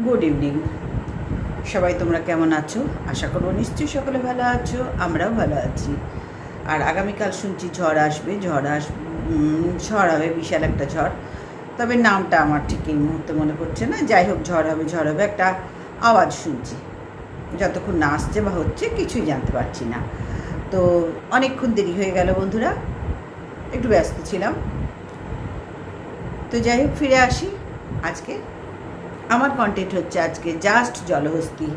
Good evening সবাই তোমরা কেমন আছো? আশা করব নিশ্চয়ই সকলে ভালো আছো, আমরাও ভালো আছি। আর আগামীকাল শুনছি ঝড় আসবে, ঝড় আস ঝড় হবে, বিশাল একটা ঝড়। তবে নামটা আমার ঠিক এই মুহূর্তে মনে পড়ছে না। যাই হোক, ঝড় হবে ঝড় হবে, একটা আওয়াজ শুনছি। যতক্ষণ না আসছে বা হচ্ছে, কিছুই জানতে পারছি না। তো অনেকক্ষণ দেরি হয়ে গেল বন্ধুরা, একটু ব্যস্ত ছিলাম। তো যাই হোক, ফিরে আসি আজকে আমার কন্টেন্ট হচ্ছে আজকে জাস্ট জলহস্তি।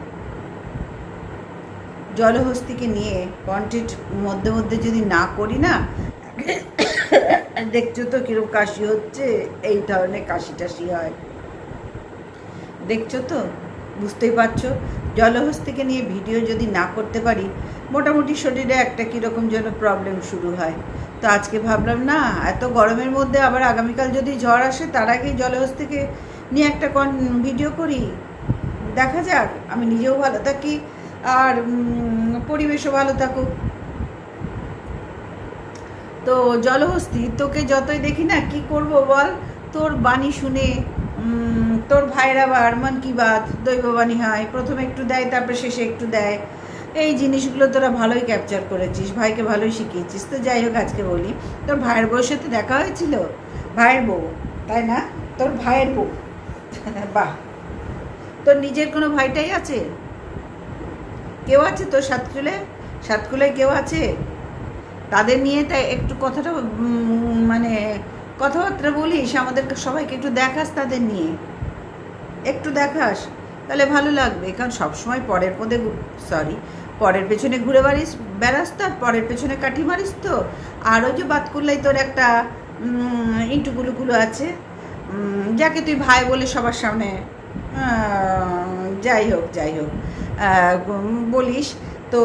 জলহস্তিকে নিয়ে কন্টেন্ট মধ্যে মধ্যে যদি না করি না, দেখছ তো কীরকম কাশি হচ্ছে, এই ধরনের কাশি টাশি হয়। দেখছ তো? বুঝতেই পারছ? জলহস্তিকে নিয়ে ভিডিও যদি না করতে পারি, মোটামুটি শরীরে একটা কীরকম যেন প্রবলেম শুরু হয়। তো আজকে ভাবলাম, না, এত গরমের মধ্যে আবার আগামীকাল যদি ঝড় আসে, তার আগেই জলহস্তিকে নিয়ে একটা কন ভিডিও করি। দেখা যাক, আমি নিজেও ভালো থাকি আর পরিবেশও ভালো থাকুক। তো জলহস্তি, তোকে যতই দেখি না, কি করব বল? তোর বাণী শুনে তোর ভাইয়ের আবার মন কি বাত? দৈববাণী হয়, প্রথমে একটু দেয়, তারপরে শেষে একটু দেয়। এই জিনিসগুলো তোরা ভালোই ক্যাপচার করেছিস, ভাইকে ভালোই শিখিয়েছিস। তো যাই হোক, আজকে বলি, তোর ভাইয়ের বউর সাথে দেখা হয়েছিল? ভাইয়ের বউ, তাই না? তোর ভাইয়ের বউ। বাহ। তোর নিজের কোনো ভাইটাই আছে? কেউ আছে তোর সাতকুলে? সাতকুলে কেউ আছে? তাদের নিয়ে তাই একটু কথাটা মানে কথাবার্তা বলিস আমাদেরকে সবাইকে একটু দেখাস তাদের নিয়ে। একটু দেখাস তাহলে ভালো লাগবে কারণ সবসময় পরের পদে সরি পরের পেছনে ঘুরে বাড়িস বেড়াস তো পরের পেছনে কাঠি মারিস তো। আর ওই যে করলেই তোর একটা উম, ইঁটুগুলুগুলো আছে যাকে তুই ভাই বলে সবার সামনে যাই হোক যাই হোক বলিস, তো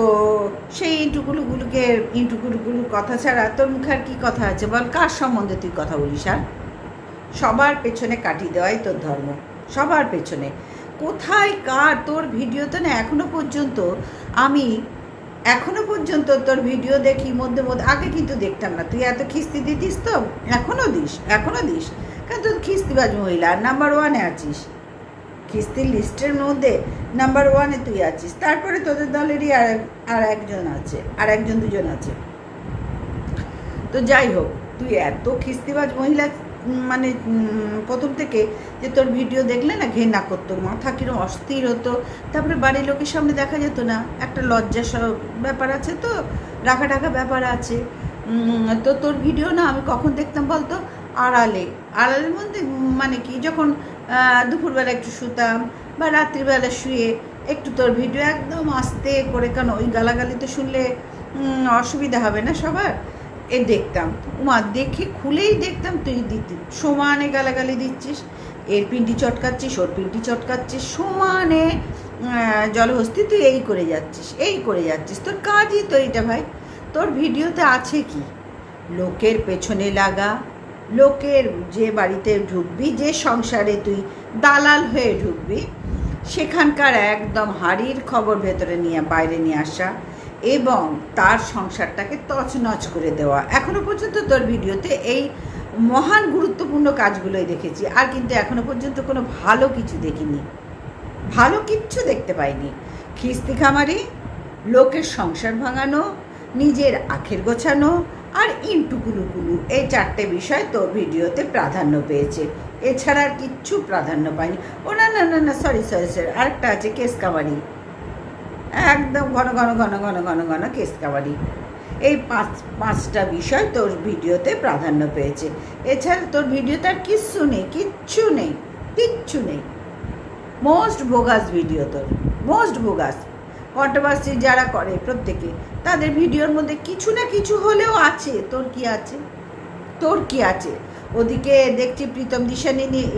সেই ইঁটুগুলোগুলোকে ইঁটুগুলোগুলোর কথা ছাড়া তোর মুখে আর কী কথা আছে? বল, কার সম্বন্ধে তুই কথা বলিস আর সবার পেছনে কাটি দেওয়াই তোর ধর্ম, সবার পেছনে। কোথায় কার তোর ভিডিওতে না এখনও পর্যন্ত, আমি এখনও পর্যন্ত তোর ভিডিও দেখি মধ্যে মধ্যে, আগে কিন্তু দেখতাম না। তুই এত খিস্তি দিতিস তো এখনও দিস এখনও দিস। কারণ তোর খিস্তিবাজ মহিলা নাম্বার ওয়ানে আছিস। খিস্তির লিস্টের মধ্যে নাম্বার ওয়ানে তুই আছিস। তারপরে তোদের দলেরই আর আর একজন আছে, আর একজন দুজন আছে। তো যাই হোক, তুই এত খিস্তিবাজ মহিলা মানে প্রথম থেকে যে তোর ভিডিও দেখলে না ঘেন্না করতো, মাথা কিরম অস্থির হতো। তারপরে বাড়ির লোকের সামনে দেখা যেত না। একটা লজ্জা ব্যাপার আছে তো রাখা টাকা ব্যাপার আছে। তো তোর ভিডিও না আমি কখন দেখতাম বলতো? আড়ালে। আড়ালের মধ্যে মানে কি, যখন দুপুরবেলা একটু শুতাম বা রাত্রিবেলা শুয়ে একটু তোর ভিডিও একদম আস্তে করে কেন ওই গালাগালিতে শুনলে অসুবিধা হবে না সবার? এ দেখতাম। উমা, দেখে খুলেই দেখতাম তুই দিতি, সমানে গালাগালি দিচ্ছিস, এর পিন্টি চটকাচ্ছিস, ওর পিন্টি চটকাচ্ছিস, সমানে জলহস্তি তুই এই করে যাচ্ছিস, এই করে যাচ্ছিস। তোর কাজই তো এইটা ভাই, তোর ভিডিওতে আছে কি? লোকের পেছনে লাগা লোকের যে বাড়িতে ঢুকবি, যে সংসারে তুই দালাল হয়ে ঢুকবি, সেখানকার একদম হাড়ির খবর ভেতরে নিয়ে, বাইরে নিয়ে আসা এবং তার সংসারটাকে তছনছ করে দেওয়া। এখনও পর্যন্ত তোর ভিডিওতে এই মহান গুরুত্বপূর্ণ কাজগুলোই দেখেছি, আর কিন্তু এখনও পর্যন্ত কোনো ভালো কিছু দেখিনি। ভালো কিচ্ছু দেখতে পাইনি। খিস্তি খামারি, লোকের সংসার ভাঙানো, নিজের আখের গোছানো আর ইন্টুকুলুকুলু এই চারটে বিষয় তোর ভিডিওতে প্রাধান্য পেয়েছে। এছাড়া আর কিচ্ছু প্রাধান্য পায়নি। ও না না না না সরি সরি সরি আরেকটা আছে কেস কামারি একদম ঘন ঘন ঘন ঘন ঘন ঘন কেস কাবাডি। এই পাঁচ, পাঁচটা বিষয় তোর ভিডিওতে প্রাধান্য পেয়েছে। এছাড়া তোর ভিডিওতে আর কিচ্ছু নেই কিচ্ছু নেই কিচ্ছু নেই। মোস্ট বোগাস ভিডিও তোর মোস্ট বোগাস কন্ট্রোভার্সি যারা করে প্রত্যেকে, তাদের ভিডিওর মধ্যে কিছু না কিছু হলেও আছে। তোর কি আছে? তোর কি আছে? ওদিকে দেখছি প্রীতম দিশানি নিয়ে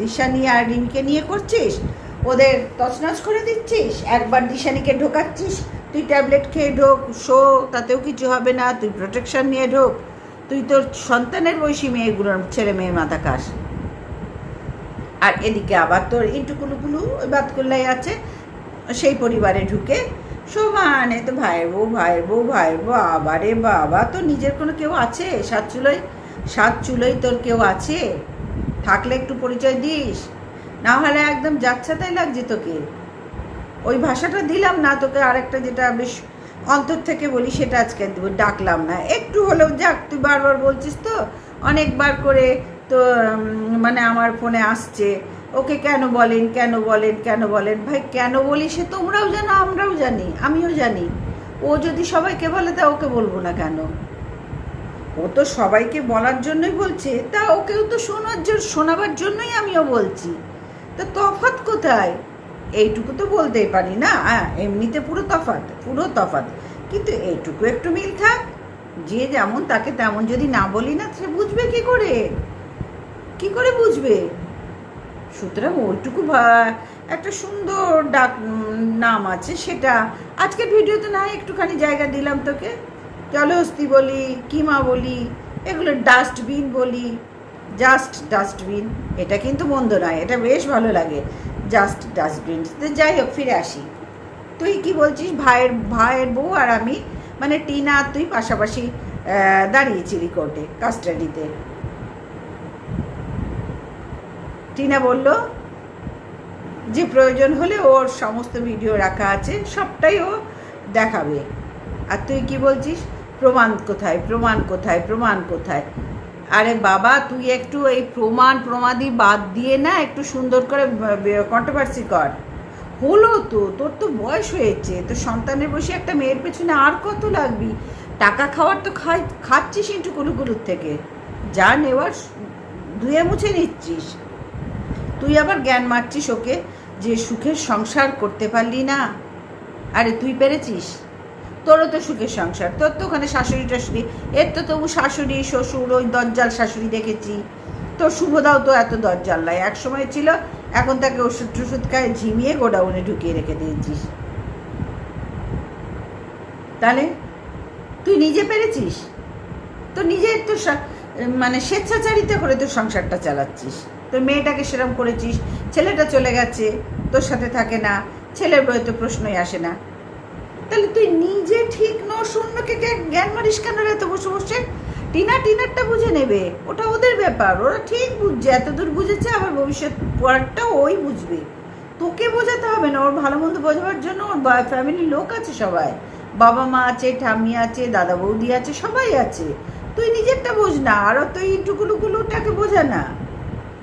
দিশানি আর রিমিকে নিয়ে করছিস? ওদের তছনছ করে দিচ্ছিস? একবার দিশানিকে ঢোকাচ্ছিস? তুই ট্যাবলেট খেয়ে ঢোক, শো, তাতেও কিছু হবে না, তুই প্রোটেকশন নিয়ে ঢোক। তুই তোর সন্তানের বয়সী মেয়েগুলোর ছেলে মেয়ের মাথা খাস আর এদিকে আবার তোর ইন্টুকুলুকুলু ওই বাতকুল্লাই আছে। সেই পরিবারে ঢুকে সমানে তো ভাইয়ের বউ ভাইয়ের বউ ভাইয়ের বউ আবারে বাবা, তো নিজের কোনো কেউ আছে? সাত চুলোয় সাত চুলোয় তোর কেউ আছে? থাকলে একটু পরিচয় দিস। না হলে একদম যাচ্ছাতাই লাগছে তোকে। ওই ভাষাটা দিলাম না তোকে, আরেকটা যেটা বেশ অন্তর থেকে বলি, সেটা আজকে ডাকলাম না। একটু হলেও যাক, তুই বারবার বলছিস তো, অনেকবার করে তো মানে আমার ফোনে আসছে। ওকে কেন বলেন কেন বলেন কেন বলেন? ভাই, কেন বলি সে তোমরাও জানো, আমরাও জানি, আমিও জানি। ও যদি সবাইকে বলে, তা ওকে বলব না কেন? ও তো সবাইকে বলার জন্যই বলছে, তা ওকেও তো শোনার জন্য শোনাবার জন্যই আমিও বলছি। তা তফাৎ কোথায়? এইটুকু তো বলতেই পারি না। হ্যাঁ এমনিতে পুরো তফাৎ পুরো তফাৎ। কিন্তু এইটুকু একটু মিল থাক। যে যেমন তাকে তেমন যদি না বলি না, সে বুঝবে কি করে? কি করে বুঝবে? সুতরাং ওইটুকু একটা সুন্দর ডাক নাম আছে সেটা। আজকের ভিডিওতে না একটুখানি জায়গা দিলাম তোকে। জলহস্তি বলি কিমা বলি এগুলো ডাস্টবিন বলি। জাস্ট ডাস্টবিন এটা কিন্তু মন্দ নয় এটা বেশ ভালো লাগে। Just dustbin. যাই হোক ফিরে আসি। তুই কি বলছিস? ভাইয়ের ভাইয়ের বউ আর আমি? মানে টিনা তুই পাশাপাশি আহ, দাঁড়িয়েছিলি কোর্টে কাস্টাডিতে টিনা বলল, যে প্রয়োজন হলে ওর সমস্ত ভিডিও রাখা আছে, সবটাই ও দেখাবে। আর তুই কি বলছিস? প্রমাণ কোথায়? প্রমাণ কোথায়? প্রমাণ কোথায়? আরে বাবা, তুই একটু এই প্রমাণ, প্রমাদি বাদ দিয়ে না, একটু সুন্দর করে কন্ট্রোভার্সি কর। হলো তো, তোর তো বয়স হয়েছে তোর সন্তানের বসে একটা মেয়ের পেছনে আর কত লাগবি? টাকা খাওয়ার তো খাই, খাচ্ছিস একটু কুলুকুলুর থেকে। যা নেওয়ার, ধুয়ে মুছে নিচ্ছিস। তুই আবার জ্ঞান মারছিস ওকে যে সুখের সংসার করতে পারলি না? আরে তুই পেরেছিস? তোরও তো সুখের সংসার, তোর তো ওখানে শাশুড়ি টাশুড়ি এর তো তবু শাশুড়ি, শ্বশুর, ওই দজ্জাল শাশুড়ি দেখেছি। তোর শুভদাও তো এত দজ্জাল নয় এক সময় ছিল এখন তাকে ওষুধ টষুধ খায় ঝিমিয়ে গোডাউনে ঢুকিয়ে রেখে দিয়েছিস। তাহলে তুই নিজে পেরেছিস? তো নিজে তো মানে স্বেচ্ছাচারিতা করে তোর সংসারটা চালাচ্ছিস। তোর মেয়েটাকে সেরম করেছিস, ছেলেটা চলে গেছে, তোর সাথে থাকে না, ছেলের বয়ে তো প্রশ্নই আসে না। তাহলে তুই নিজে ঠিক ন শূন্যকে জ্ঞান মারিস কেন রে এত বসে বসে? টিনা টিনারটা বুঝে নেবে, ওটা ওদের ব্যাপার, ওরা ঠিক বুঝছে এত দূর বুঝেছে, আবার ভবিষ্যৎ পড়ারটা ওই বুঝবে। তোকে বোঝাতে হবে না, ওর ভালো মন্দ বোঝাবার জন্য ওর ফ্যামিলির লোক আছে সবাই। বাবা মা আছে, ঠাম্মি আছে, দাদা বৌদি আছে, সবাই আছে। তুই নিজেরটা বোঝ না আরও তুই টুকুলুকুলুটাকে বোঝা না।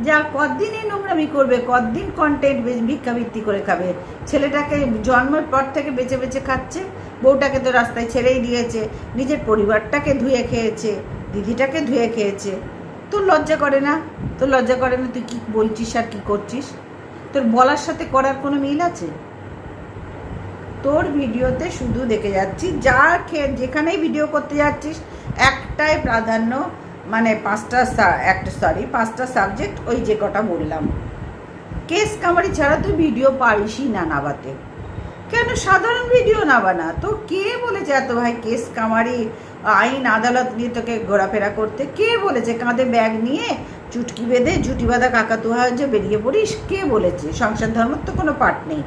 যা কতদিন এই নোংরামি করবে, কতদিন কন্টেন্ট ভিক্ষাবৃত্তি করে খাবে? ছেলেটাকে জন্মের পর থেকে বেঁচে বেঁচে খাচ্ছে, বউটাকে তো রাস্তায় ছেড়েই দিয়েছে, নিজের পরিবারটাকে ধুয়ে খেয়েছে, দিদিটাকে ধুয়ে খেয়েছে। তোর লজ্জা করে না? তোর লজ্জা করে না তুই কি বলছিস আর কি করছিস? তোর বলার সাথে করার কোনো মিল আছে? তোর ভিডিওতে শুধু দেখে যাচ্ছি, যা খেয়ে যেখানেই ভিডিও করতে যাচ্ছিস, একটাই প্রাধান্য মানে পাঁচটা একটা সরি পাঁচটা সাবজেক্ট ওই যে কটা বললাম। কেস কামারি ছাড়া তুই ভিডিও পারিসই না নাবাতে। কেন? সাধারণ ভিডিও না। বানা তো কে বলেছে এত ভাই কেস কামারি আইন, আদালত নিয়ে তোকে ঘোরাফেরা করতে? কে বলেছে? কাঁধে ব্যাগ নিয়ে চুটকি বেঁধে জুটি বাঁধা কাকাতুহা যে বেরিয়ে পড়িস? কে বলেছে? সংসার ধর্মের তো কোনো পাঠ নেই।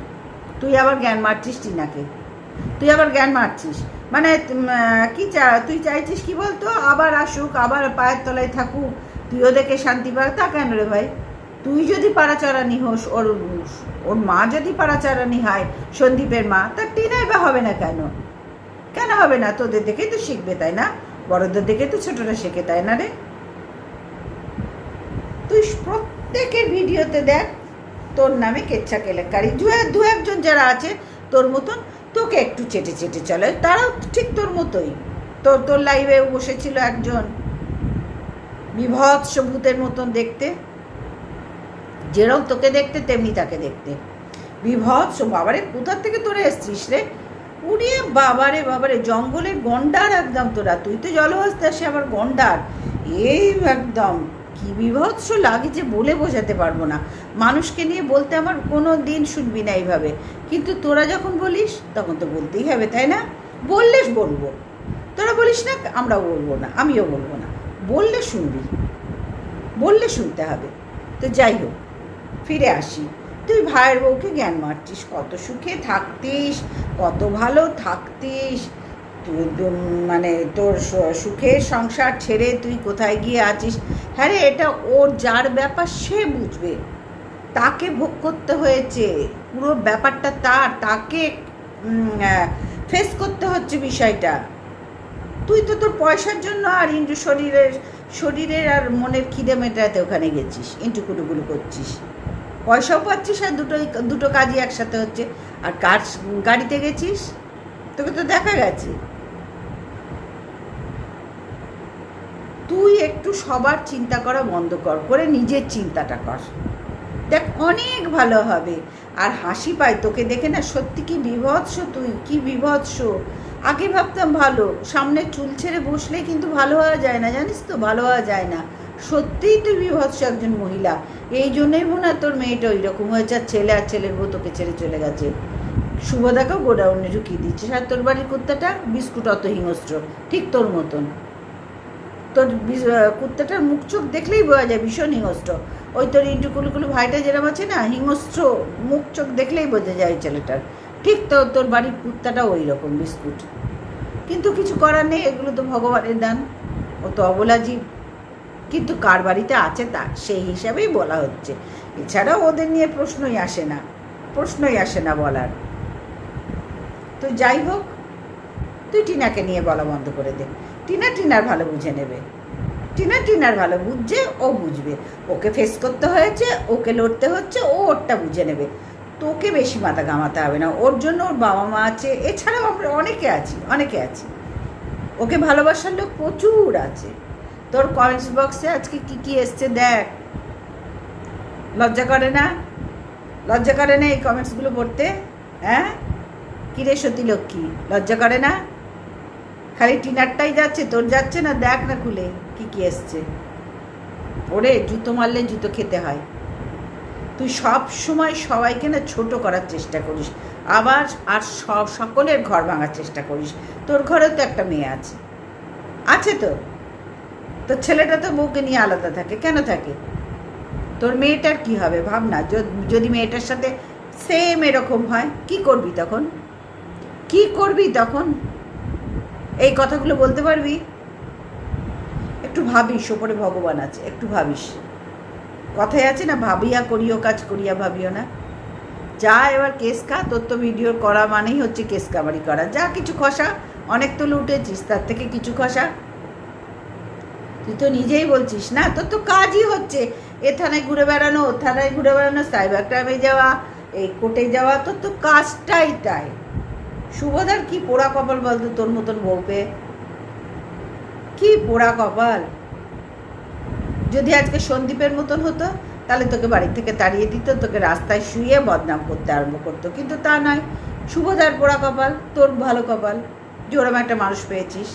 তুই আবার জ্ঞান মারছিস টিনাকে। তুই আবার জ্ঞান মারছিস। মানে কি তুই চাইছিস কি বলতো? আবার আসুক, আবার পায়ের তলায় থাকুক, তুইও দেখে শান্তি পাক তা কেন রে ভাই? তুই যদি পাড়াচড়ানি হোস, ওর ওর মা যদি পাড়াচড়ানি হয়, সন্দীপের মা তার টিনাই বা হবে না কেন? কেন হবে না? তোদের দেখেই তো শিখবে, তাই না? বড়দের দেখে তো ছোটরা শেখে, তাই না রে? তুই প্রত্যেকের ভিডিওতে দেখ, তোর নামে কেচ্ছা কেলেঙ্কারি। দু দু একজন যারা আছে, তোর মতন তোকে একটু চেটে চেটে চলে। তারাও ঠিক তোর মতোই। তোর তোর লাইভে বসেছিল একজন। বিভৎস ভূতের মতন দেখতে। যেরকম তোকে দেখতে, তেমনি তাকে দেখতে। বিভৎস, বাবারে কোথার থেকে তোরা এসছিস রে? উড়িয়ে বাবারে বাবারে, জঙ্গলের গন্ডার একদম তোরা। তুই তো জলহস্তে আসে আবার গন্ডার। এই একদম, কি বিভৎস লাগে যে বলে বোঝাতে পারব না। মানুষকে নিয়ে বলতে আমার কোনো দিন শুনবি না এইভাবে। কিন্তু তোরা যখন বলিস, তখন তো বলতেই হবে, তাই না? বললে বলব। তোরা বলিস না, আমরাও বলব না, আমিও বলব না। বললে শুনবি, বললে শুনতে হবে। তো যাই হোক, ফিরে আসি। তুই ভাইয়ের বউকে জ্ঞান মারছিস, কত সুখে থাকতিস, কত ভালো থাকতিস। তুই মানে তোর সুখের সংসার ছেড়ে তুই কোথায় গিয়ে আছিস? হ্যাঁ রে এটা ওর যার ব্যাপার, সে বুঝবে। তাকে ভোগ করতে হয়েছে। পুরো ব্যাপারটা তার, তাকে ফেস করতে হচ্ছে বিষয়টা। তুই তো তোর পয়সার জন্য আর ইন্টু শরীরের শরীরের আর মনের খিদে মেটাতে ওখানে গেছিস ইন্টু কুলুকুলু করছিস। পয়সাও পাচ্ছিস আর দুটোই, দুটো কাজই একসাথে হচ্ছে। আর কার গাড়িতে গেছিস? তোকে তো দেখা গেছে। তুই একটু সবার চিন্তা করা বন্ধ কর, করে নিজের চিন্তাটা কর। দেখ, অনেক ভালো হবে। আর হাসি পায়, তোকে দেখে না সত্যি কি বিভৎস তুই? কি বিভৎস? আগে ভাবতাম ভালো, সামনে চুল ছেড়ে বসলে কিন্তু ভালো হওয়া যায় না, জানিস তো? ভালো হওয়া যায় না। সত্যিই তুই বিভৎস একজন মহিলা। এই জন্যই মনে হয় তোর মেয়েটা ওই রকম হয়েছে আর ছেলে আর ছেলের বউ তোকে ছেড়ে চলে গেছে। শুভ শুভদাকেও গোডাউনে ঢুকিয়ে দিচ্ছে আর তোর বাড়ির কুত্তাটা বিস্কুট অত হিংস্র, ঠিক তোর মতন। তোর কুত্তাটার মুখ চোখ দেখলেই বোঝা যায় ভীষণ হিংস্র। ওই তোর ইন্টু ভাইটা যেরকম আছে না, হিংস্র মুখ চোখ দেখলেই বোঝা যায় ছেলেটার। ঠিক তো তোর বাড়ির কুত্তাটা ওই রকম বিস্কুট। কিন্তু কিছু করার নেই, এগুলো তো ভগবানের দান। ও তো অবলা জীব। কিন্তু কার বাড়িতে আছে তা সেই হিসাবেই বলা হচ্ছে। এছাড়াও ওদের নিয়ে প্রশ্নই আসে না, প্রশ্নই আসে না বলার। তো যাই হোক, তুই টিনাকে নিয়ে বলা বন্ধ করে দে। টিনা টিনার ভালো বুঝে নেবে। টিনা টিনার ভালো বুঝছে ও বুঝবে। ওকে ফেস করতে হয়েছে, ওকে লড়তে হচ্ছে, ও ওরটা বুঝে নেবে। তোকে বেশি মাথা ঘামাতে হবে না। ওর জন্য ওর বাবা মা আছে, এছাড়াও আমরা অনেকে আছি অনেকে আছি। ওকে ভালোবাসার লোক প্রচুর আছে। তোর কমেন্টস বক্সে আজকে কি কি এসছে দেখ। লজ্জা করে না? লজ্জা করে না এই কমেন্টসগুলো পড়তে? হ্যাঁ? কিরে সতী লক্ষ্মী? লজ্জা করে না? খালি টিনারটাই যাচ্ছে, তোর যাচ্ছে না? দেখ না খুলে, কি কি এসছে। ওরে, জুতো মারলে জুতো খেতে হয়। তুই সব সময় সবাইকে না ছোট করার চেষ্টা করিস। আবার আর সব সকলের ঘর ভাঙার চেষ্টা করিস। তোর ঘরেও তো একটা মেয়ে আছে। আছে তো? তোর ছেলেটা তো বউকে নিয়ে আলাদা থাকে, কেন থাকে? তোর মেয়েটার কি হবে? ভাব না যদি মেয়েটার সাথে সেম এরকম হয়, কি করবি তখন? কি করবি তখন? এই কথাগুলো বলতে পারবি? একটু ভাবিস, ওপরে ভগবান আছে, একটু ভাবিস। কথায় আছে না, ভাবিয়া করিও কাজ, করিয়া ভাবিও না। যা এবার কেস খা, তোর তো ভিডিও করা মানেই হচ্ছে কেস কাবারি করা। যা কিছু খসা, অনেক তো লুটেছিস তার থেকে কিছু খসা। তুই তো নিজেই বলছিস না, তোর তো কাজই হচ্ছে। এ থানায় ঘুরে বেড়ানো, ও থানায় ঘুরে বেড়ানো সাইবার ক্রাইমে যাওয়া, এই কোর্টে যাওয়া, তোর তো কাজটাই তাই। শুভদার কি পোড়া কপাল বলতো তোর মতন বউকে? কি পোড়া কপাল? যদি আজকে সন্দীপের মতন হতো, তাহলে তোকে বাড়ি থেকে তাড়িয়ে দিত, তোকে রাস্তায় শুয়ে বদনাম করতে আরম্ভ করতো। কিন্তু তা নয় শুভদার পোড়া কপাল, তোর ভালো কপাল। জোরম একটা মানুষ পেয়েছিস।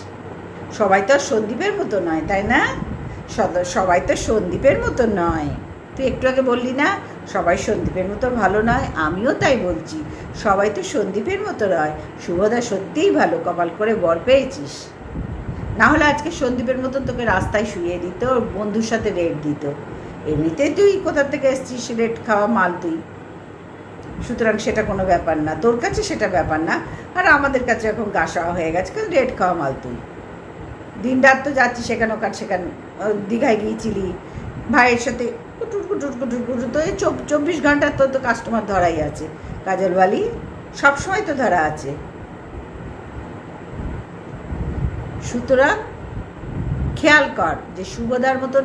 সবাই তো আর সন্দীপের মতো নয়, তাই না? সবাই তো সন্দীপের মতো নয়। তুই একটু আগে বললি না সবাই সন্দীপের মতো ভালো নয়, আমিও তাই বলছি। সবাই তো সন্দীপের মতো নয়। শুভদা সত্যিই ভালো, কপাল করে বর পেয়েছিস। না হলে আজকে সন্দীপের মতন তোকে রাস্তায় শুয়ে দিত বন্ধুর সাথে রেট দিত। এমনিতে তুই কোথা থেকে এসছিস রেট খাওয়া মাল তুই? সুতরাং সেটা কোনো ব্যাপার না। তোর কাছে সেটা ব্যাপার না। আর আমাদের কাছে এখন গা গাছাওয়া হয়ে গেছে কারণ রেট খাওয়া মাল তুই। দিন রাত তো যাচ্ছি সেখানে, ওখান সেখানে দীঘায় গিয়েছিলি। ভাইয়ের সাথে তো এই চব্বিশ ঘণ্টা তোর তো কাস্টমার ধরাই আছে কাজল বালি সবসময় তো ধরা আছে সুতরাং খেয়াল কর যে শুভদার মতন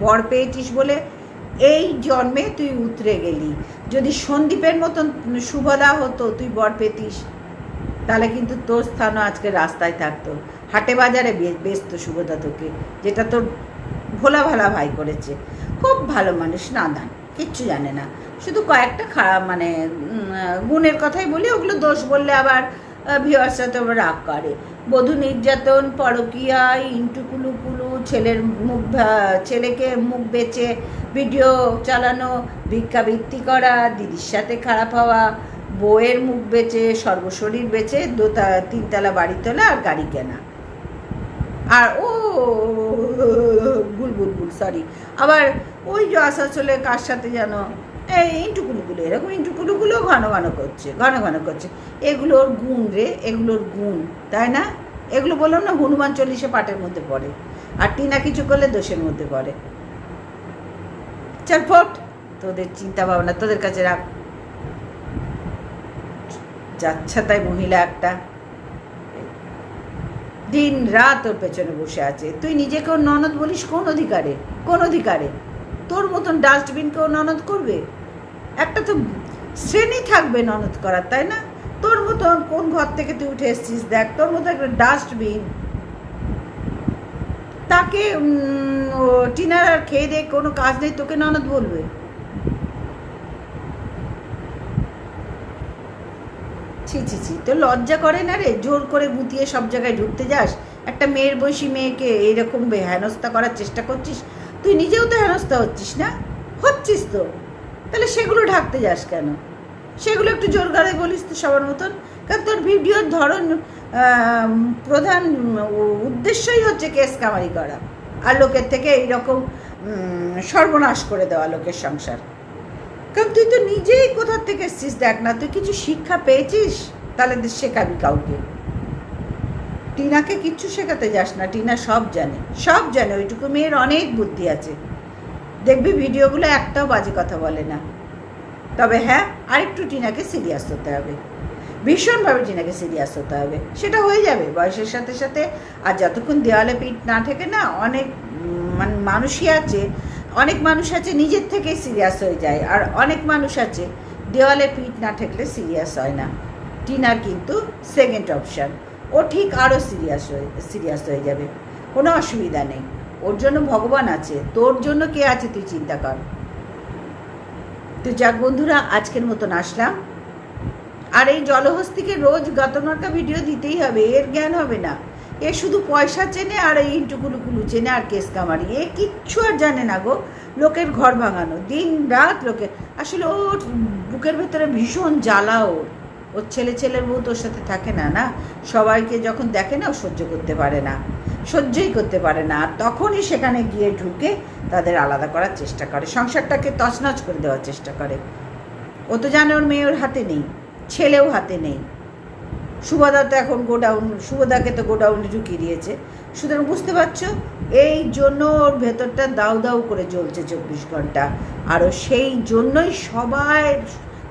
বর পেয়েছিস বলে এই জন্মে তুই উতরে গেলি যদি সন্দীপের মতন শুভদা হতো তুই বর পেতিস তাহলে কিন্তু তোর স্থানও আজকে রাস্তায় থাকতো হাটে বাজারে বেচতো শুভদা তোকে যেটা তোর ভোলা ভালা ভাই করেছে খুব ভালো মানুষ, নাদান, কিচ্ছু জানে না। শুধু কয়েকটা খারাপ মানে গুণের কথাই বলি, ওগুলো দোষ বললে আবার ভিওয়ার্সরা তো রাগ করে। বধূ নির্যাতন, পরকীয়া, ইন্টু কুলু কুলু, ছেলের মুখ ছেলেকে মুখ বেচে, ভিডিও চালানো, ভিক্ষাবৃত্তি করা, দিদির সাথে খারাপ হওয়া, বউয়ের মুখ বেচে, সর্বশরীর বেচে, দোতা, তিনতলা বাড়ি তোলা আর গাড়ি কেনা। আর, ও ভুল সরি আবার ওই যে আসানসোলে কার সাথে যেন এই ইন্টুকুলুগুলো এরকম ইন্টুকুলুগুলো ঘন ঘন করছে, ঘন ঘন করছে। এগুলোর গুণ রে, এগুলোর গুণ, তাই না? এগুলো বললাম না, হনুমান চল্লিশে পাটের মধ্যে পড়ে, আর টিনা কিছু করলে দোষের মধ্যে পড়ে। চল ফোট তোদের চিন্তা ভাবনা তোদের কাছে রাখ। যাচ্ছা তাই মহিলা একটা। দিন রাত ওর পেছনে বসে আছে। তুই নিজেকেও ননদ বলিস কোন অধিকারে? কোন অধিকারে? তোর মতন ডাস্টবিনকেও ননদ করবে? একটা তো শ্রেণি থাকবে ননদ করার, তাই না? তোর মতন কোন ঘর থেকে তুই উঠে এসছিস? দেখ, তোর মতো একটা ডাস্টবিন। তাকে টিনার আর খেয়ে দে কোনো কাজ নেই, তোকে ননদ বলবে। ছি ছি ছি। তো লজ্জা করে না রে? জোর করে গুতিয়ে সব জায়গায় ঢুকতে যাস? একটা মেয়ের বয়সী মেয়েকে এইরকম হেনস্থা করার চেষ্টা করছিস? তুই নিজেও তো হেনস্থা হচ্ছিস না? হচ্ছিস তো। তাহলে সেগুলো ঢাকতে যাস কেন? সেগুলো একটু জোর গাড়ে বলিস তো সবার মতন। কারণ তোর ভিডিওর ধরন প্রধান উদ্দেশ্যই হচ্ছে কেস কামারি করা। আর লোকের থেকে এইরকম সর্বনাশ করে দেওয়া লোকের সংসার। কারণ তুই তো নিজেই কোথার থেকে এসছিস দেখ না, তুই কিছু শিক্ষা পেয়েছিস? তাহলে শেখাবি কাউকে। টিনাকে কিচ্ছু শেখাতে যাস না, টিনা সব জানে সব জানে, ওইটুকু মেয়ের অনেক বুদ্ধি আছে। দেখবি ভিডিওগুলো একটাও বাজে কথা বলে না। তবে হ্যাঁ আরেকটু টিনাকে সিরিয়াস হতে হবে। ভীষণভাবে টিনাকে সিরিয়াস হতে হবে। সেটা হয়ে যাবে, বয়সের সাথে সাথে। আর যতক্ষণ দেওয়ালে পিঠ না থেকে না, অনেক মানে মানুষই আছে অনেক মানুষ আছে নিজের থেকেই সিরিয়াস হয়ে যায়, আর অনেক মানুষ আছে দেওয়ালে পিঠ না ঠেকলে সিরিয়াস হয় না। টিনার কিন্তু সেকেন্ড অপশান ও ঠিক আরও সিরিয়াস হয়ে সিরিয়াস হয়ে যাবে, কোনো অসুবিধা নেই। ওর জন্য ভগবান আছে, তোর জন্য কে আছে তুই চিন্তা কর। তো যাক বন্ধুরা, আজকের মতন আসলাম। আর এই জলহস্তিকে রোজ গতনরকা ভিডিও দিতেই হবে, এর জ্ঞান হবে না। এ শুধু পয়সা চেনে আর এই ইন্টুকুলুকুলু চেনে আর কেস কামারি। এ কিচ্ছু আর জানে না গো। লোকের ঘর ভাঙানো, দিন রাত লোকের আসলে ওর বুকের ভেতরে ভীষণ জ্বালা ওর। ওর ছেলে ছেলের বউ তোর সাথে থাকে না না? সবাইকে যখন দেখে না, ও সহ্য করতে পারে না। সহ্যই করতে পারে না। আর তখনই সেখানে গিয়ে ঢুকে তাদের আলাদা করার চেষ্টা করে। সংসারটাকে তছনছ করে দেওয়ার চেষ্টা করে। ও তো জানে ওর মেয়ে ওর হাতে নেই, ছেলেও হাতে নেই। সুভদা তো এখন গোডাউন সুভদাকে তো গোডাউনে ঢুকিয়ে দিয়েছে। সুতরাং বুঝতে পারছ, এই জন্য ওর ভেতরটা দাউ দাউ করে জ্বলছে চব্বিশ ঘণ্টা। আরও সেই জন্যই সবাই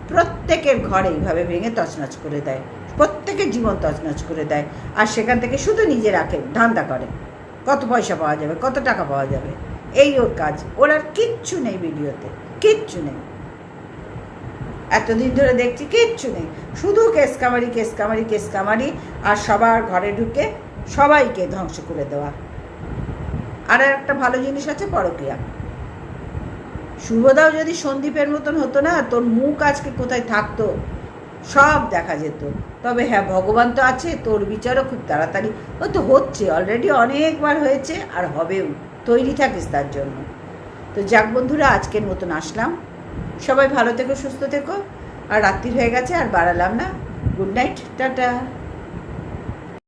প্রত্যেকের ঘরে এইভাবে ভেঙে তছনছ করে দেয়। প্রত্যেকের জীবন তছনছ করে দেয়। আর সেখান থেকে শুধু নিজে রাখে, ধান্দা করে। কত পয়সা পাওয়া যাবে, কত টাকা পাওয়া যাবে। এই ওর কাজ। ওর আর কিচ্ছু নেই ভিডিওতে, কিচ্ছু নেই। এতদিন ধরে দেখছি কিচ্ছু নেই। শুধু কেস কামারি কেস কামারি কেস কামারি আর সবার ঘরে ঢুকে সবাইকে ধ্বংস করে দেওয়া। আর একটা ভালো জিনিস আছে পরকিয়া শুভদাও যদি সন্দীপের মতন হতো না, তোর মুখ আজকে কোথায় থাকতো? সব দেখা যেত। তবে হ্যাঁ ভগবান তো আছে, তোর বিচারও খুব তাড়াতাড়ি। ও তো হচ্ছে অলরেডি অনেকবার হয়েছে আর হবেও। তৈরি থাকিস তার জন্য। তো যাক বন্ধুরা, আজকের মতন আসলাম। সবাই ভালো থেকো, সুস্থ থেকো। আর রাত্রি হয়ে গেছে, আর বাড়ালাম না। Good night, tata.